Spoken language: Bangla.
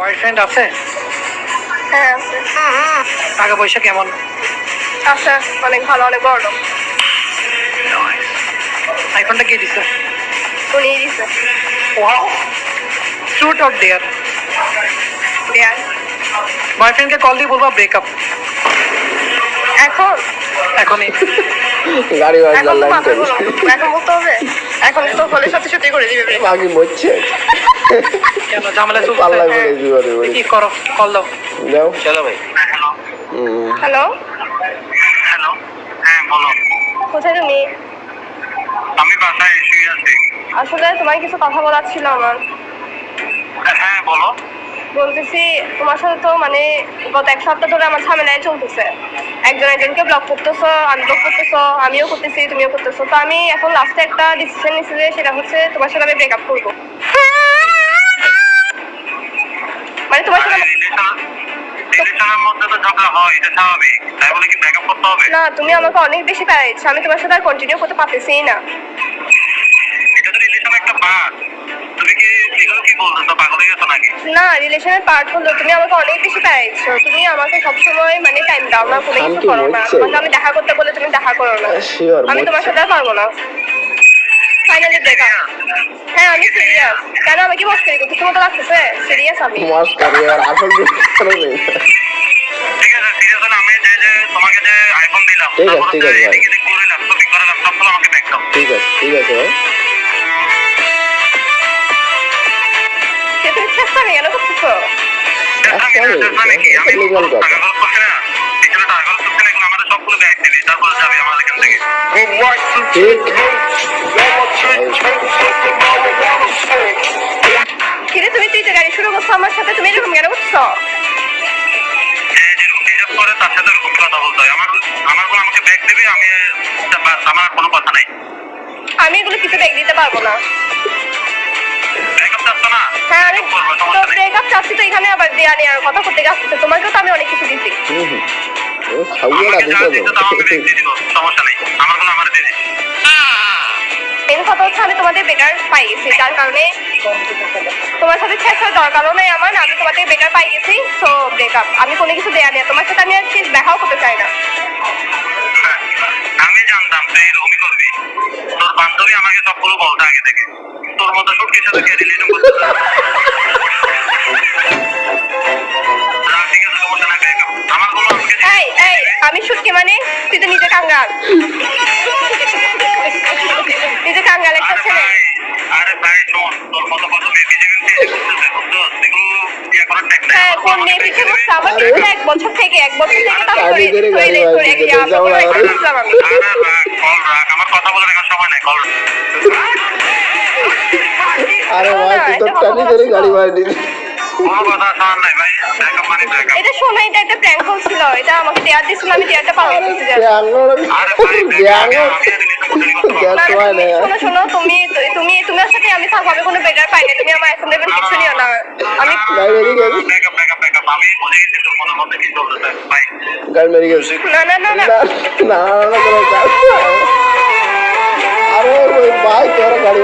বয়ফ্রেন্ড আছে? হ্যাঁ আছে। টাকা পয়সা কেমন? আছে অনেক ভালো অনেক বড়। লোক আইফোনটা কে দিছে? দিছে। ওয়াও অর ডেয়ার বয়ফ্রেন্ডকে কল দিয়ে বলবা ব্রেকআপ এখন? এখনই। গাড়ি এখন লাইন বলতে হবে। এখন তো হলে সত্যি সত্যি করে দিবে মরছে। কেন ঝামেলা পাল্লা চলছে করে বিপদে পড়ে কি করো? কল দাও। যাও। চলো ভাই। হ্যালো। হ্যালো। হ্যাঁ বলো। কোথায় তুমি? আমি বাসায় শুয়ে আছি। আসলে তোমার কিছু কথা বলার ছিল আমার। হ্যাঁ বলো। বলতেছি তোমার সাথে তো মানে গত এক সপ্তাহ ধরে আমার ঝামেলায় চলতেছে। একজন একজনকে ব্লক করতেছো আনব্লক করতেছো আমিও করতেছি তুমিও করতেছো। তো আমি এখন লাস্টে একটা ডিসিশন নিচ্ছি যে সেটা হচ্ছে তোমার সাথে আমি ব্রেকআপ করব। তোমার সাথে রিলেশনের মধ্যে তো ঝগড়া হয় এটা স্বাভাবিক। তাই বলে কি ব্যাকআপ করতে হবে? না তুমি আমাকে অনেক বেশি প্যারা দিচ্ছ আমি তোমার সাথে আর কন্টিনিউ করতে পারতেছি না। এটা তো রিলেশন একটা পার্ট তুমি কি এগুলো কি বলতেছো পাগল হয়ে গেছো নাকি? না রিলেশনের পার্ট হলো তুমি আমাকে অনেক বেশি প্যারা দিচ্ছ তুমি আমাকে সবসময় মানে টাইম দাও না কোনো কিছু করো না। তোমাকে আমি দেখা করতে বলে তুমি দেখা করো না। আমি তোমার সাথে আর পারব না। ফাইনালি ব্রেকআপ হ্যাঁ আমি সিরিয়াস কেন আমি কি মস্করি করছি মতো লাগতেছে? সিরিয়াস আমি। মাস করে আর আসল ঠিক আছে সিরিয়াস হলে আমি যে যে তোমাকে যে আইফোন দিলাম ঠিক আছে, ঠিক আছে, ভাই। এদিকে এদিক ঘুরাইলাম শপিং করালাম সবগুলো আমাকে ব্যাক দাও। ঠিক আছে করছ আমার সাথে তুমি এরকম কেন করছ? যে যেরকম ডিজার্ভ করে তার সাথে এরকম কথা বলতে হয়। আমার আমারগুলো আমাকে ব্যাগ দিবি? আমি আমার কোনো কথা নাই। আমি এগুলো কিছু ব্যাগ দিতে পারব না। হ্যাঁ আমি তো ব্রেকআপ চাচ্ছি তো এখানে আবার দেয়া নেওয়ার কথা করতে যাচ্ছে তোমাকেও তো আমি অনেক কিছু হুম ও মেন কথা হচ্ছে আমি তোমাদের বেটার পাই গেছি যার কারণে তোমার সাথে ছেড়ে দরকারও নেই আমার আমি তোমাদের বেটার পাই গেছি তো ব্রেকআপ আমি কোনো কিছু দেয়া নেই তোমার সাথে আমি আর ঠিক দেখাও করতে চাই না। আমি জানতাম তুই এরকমই করবি। তোর বান্ধবী আমাকে সবগুলো বলতে আগে থেকে। তোর মতো সুটকির সাথে কে রিলেশন করতে আমি শুটকি মানে তুই তো নিজে কাঙ্গাল নিজে কাঙ্গাল একটা আরে ছেলে ভাই, আরে ভাই শোন তোর মতো কত মেয়ে বিজেপি করতেছে বুঝছ এগুলো ইয়ে করার টেক নাই হ্যাঁ আমার কোন আমাকে মেয়ে break পিছিয়ে দিবি। বসছে আমার পিছনে এক বছর থেকে এক বছর থেকে আমরা কথা বলার এখন সময় নাই কল। আরে ভাই তুই তো এটা টানি ধরে গাড়ি শোনো এটা একটা প্র্যাঙ্ক ছিল এটা আমাকে দেয়ার দিছিল আমি দেয়ারটা পালন করতে শোনো শোনো তুমি তুমি তোমার সাথে আমি থাকব আমি কোনো বেটার পাই না তুমি আমার এখন দেবেন কিছু নিও না। আমি না না না না। না না না কোনো কাজ আরে ভাই তোর গাড়ি